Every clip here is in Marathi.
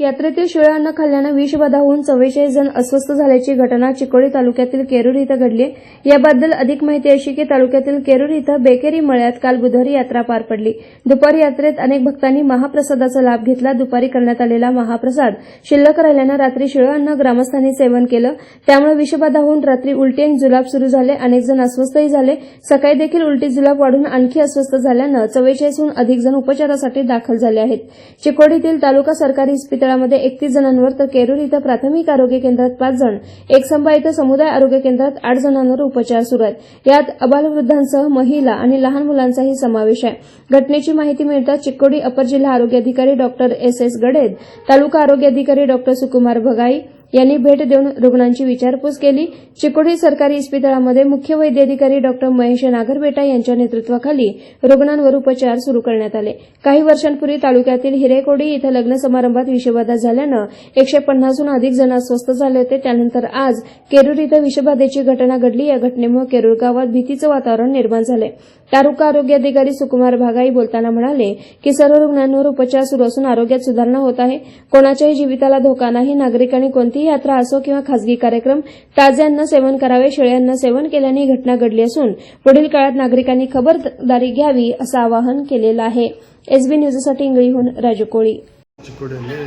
यात्रेतील शिळे अन्न खाल्ल्यानं विषबाधा होऊन चव्वेचाळीस जण अस्वस्थ झाल्याची घटना चिकोडी तालुक्यातील केरूर इथं घडली याबद्दल अधिक माहिती अशी की तालुक्यातील केरूर इथं बेकेरी मळ्यात काल बुधवारी यात्रा पार पडली. दुपारी यात्रेत अनेक भक्तांनी महाप्रसादाचा लाभ घेतला. दुपारी करण्यात आलेला महाप्रसाद शिल्लक राहिल्यानं रात्री शिळे अन्न ग्रामस्थांनी सेवन केलं. त्यामुळे विषबाधा होऊन रात्री उलटी आणि जुलाब सुरू झाले. अनेक जण अस्वस्थही झाले. सकाळी देखील उलटी जुलाब वाढून आणखी अस्वस्थ झाल्यानं चव्वेचाळीसहून अधिक जण उपचारासाठी दाखल झाले आहेत. चिकोडीतील तालुका सरकारी इस्पितळामध्ये एकतीस जणांवर तर केरूर इथं प्राथमिक आरोग्य केंद्रात पाच जण एकसंबा इथं समुदाय आरोग्य केंद्रात आठ जणांवर उपचार सुरू आहेत. यात अबालवृद्धांसह महिला आणि लहान मुलांचाही समावेश आहे. घटनेची माहिती मिळताच चिकोडी अपर जिल्हा आरोग्य अधिकारी doctor S S Gaded taluka आरोग्य अधिकारी डॉक्टर सुकुमार भगाई यांनी भेट देऊन रुग्णांची विचारपूस केली. चिकोडी सरकारी इस्पितळामध्ये मुख्य वैद्याधिकारी डॉक्टर महेश नागरबेटा यांच्या नेतृत्वाखाली रुग्णांवर उपचार सुरू करण्यात आले. काही वर्षांपूर्वी तालुक्यातील हिरेकोडी इथं लग्न समारंभात विषबाधा झाल्यानं एकशे पन्नासहून अधिक जण अस्वस्थ झाले होते. त्यानंतर आज केरूर इथं विषबाधेची घटना घडली. या घटनेमुळे केरूर गावात भीतीचं वातावरण निर्माण झालं. तालुका आरोग्य अधिकारी सुकुमार भागाई बोलताना म्हणाले की सर्व रुग्णांवर उपचार सुरू असून आरोग्यात सुधारणा होत आहे. कोणाच्याही जीविताला धोका नाही. नागरिकांनी कोणतीही यात्रा असो किंवा खासगी कार्यक्रम ताजे अन्न सेवन करावे शेळे अन्न सेवन केल्याने ही घटना घडली असून पुढील काळात नागरिकांनी खबरदारी घ्यावी असं आवाहन केलेलं आहे एसबी न्यूजसाठी इंगळीहून राजू कोळी ಚಿಕ್ಕೋಡಿಯಲ್ಲಿ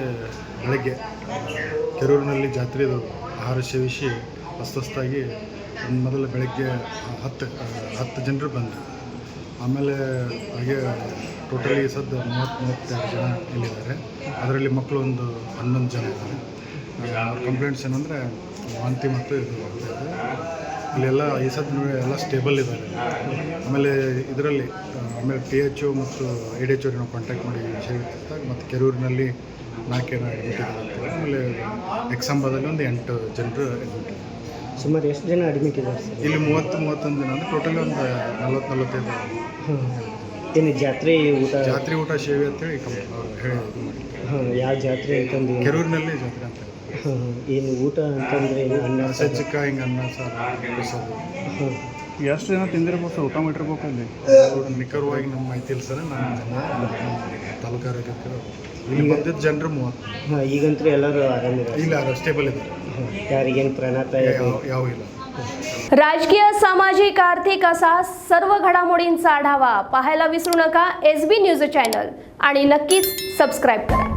ಬೆಳಗ್ಗೆ ಕೆರೂರಿನಲ್ಲಿ ಜಾತ್ರೆದು ಆಹಾರ ಸೇವಿಸಿ ಅಸ್ವಸ್ಥಾಗಿ ಮೊದಲು ಬೆಳಗ್ಗೆ ಹತ್ತು ಹತ್ತು ಜನರು ಬಂದರು ಆಮೇಲೆ ಹಾಗೆ ಟೋಟಲಿ ಸದ್ದು ಮೂವತ್ತು ಮೂವತ್ತೆರಡು ಜನ ಇಲ್ಲಿದ್ದಾರೆ ಅದರಲ್ಲಿ ಮಕ್ಕಳು ಒಂದು ಹನ್ನೊಂದು ಜನ ಇದ್ದಾರೆ ಅವ್ರ ಕಂಪ್ಲೇಂಟ್ಸ್ ಏನಂದರೆ ವಾಂತಿ ಮತ್ತು ಇದು ಆಗ್ತಾ ಇದೆ. ಇಲ್ಲೆಲ್ಲ ಈ ಸದ್ದು ಎಲ್ಲ ಸ್ಟೇಬಲ್ ಇದ್ದಾರೆ ಆಮೇಲೆ ಇದರಲ್ಲಿ ಆಮೇಲೆ ಟಿ ಎಚ್ ಒ ಮತ್ತು ಎ ಡಿ ಎಚ್ ಅವ್ರಿಗೆ ನಾವು ಕಾಂಟ್ಯಾಕ್ಟ್ ಮಾಡಿ ವಿಷಯ ಮತ್ತು ಕೆರೂರಿನಲ್ಲಿ ನಾಲ್ಕು ಜನ ಅಡ್ಮಿಟ್ ಇದ್ದಾರೆ ಆಮೇಲೆ ಎಕ್ಸಾಂಬಾದಲ್ಲಿ ಒಂದು ಎಂಟು ಜನರು ಅಡ್ಮಿಟ್ ಇದ್ದಾರೆ ಸುಮಾರು ಎಷ್ಟು ಜನ ಅಡ್ಮಿಟ್ ಇದ್ದಾರೆ ಇಲ್ಲಿ ಮೂವತ್ತು ಮೂವತ್ತೊಂದು ಜನ ಅಂದರೆ ಟೋಟಲ್ ಒಂದು ನಲ್ವತ್ತು ನಲ್ವತ್ತೈದು ಏನು ಜಾತ್ರೆ ಊಟ? ಜಾತ್ರೆ ಊಟ ಸೇವೆ ಅಂತೇಳಿ ಹೇಳಿ ಯಾವ ಜಾತ್ರೆ ಅಂತಂದು? ಕೆರೂರಿನಲ್ಲಿ ಜಾತ್ರೆ ಅಂತ ಏನು ಊಟ ಅಂತಂದ್ರೆ ಏನು ಅನ್ನ ಸಾರು ಸಜ್ಜಿಕ ಹಿಂಗೆ ಅನ್ನ ಸಾರು ಪ್ರಸಾದ ಹಾಂ ಎಷ್ಟು ಜನ ತಿಂದಿರ್ಬೋದು ಸರ್ ಊಟ ಮಾಡಿರ್ಬೇಕು ಅಲ್ಲಿ ಅವ್ರು ನಿಖರವಾಗಿ ನಮ್ಮ ಮಾಹಿತಿ ಇಲ್ಲ ಸರ್ ನಾನು ತಾಲೂಕು ಆರೋಗ್ಯಕ್ಕೆ ಇಲ್ಲಿ ಬಂದಿದ್ದ ಜನರು ಮೂವತ್ತು ಹಾಂ ಈಗಂತೂ ಎಲ್ಲರೂ ಆರಾಮಿದ್ದಾರೆ ಇಲ್ಲ ಯಾರು ಸ್ಟೇಬಲ್ ಇದ್ದಾರೆ ಹಾಂ ಯಾರಿಗೇನು ಪ್ರಾಣಾಪಾಯ ಯಾವ ಯಾವ ಇಲ್ಲ राजकीय सामाजिक आर्थिक असा सर्व घडामोडींचा आढावा पाहायला विसरू नका एसबी न्यूज चॅनल आणि नक्कीच सबस्क्राईब करा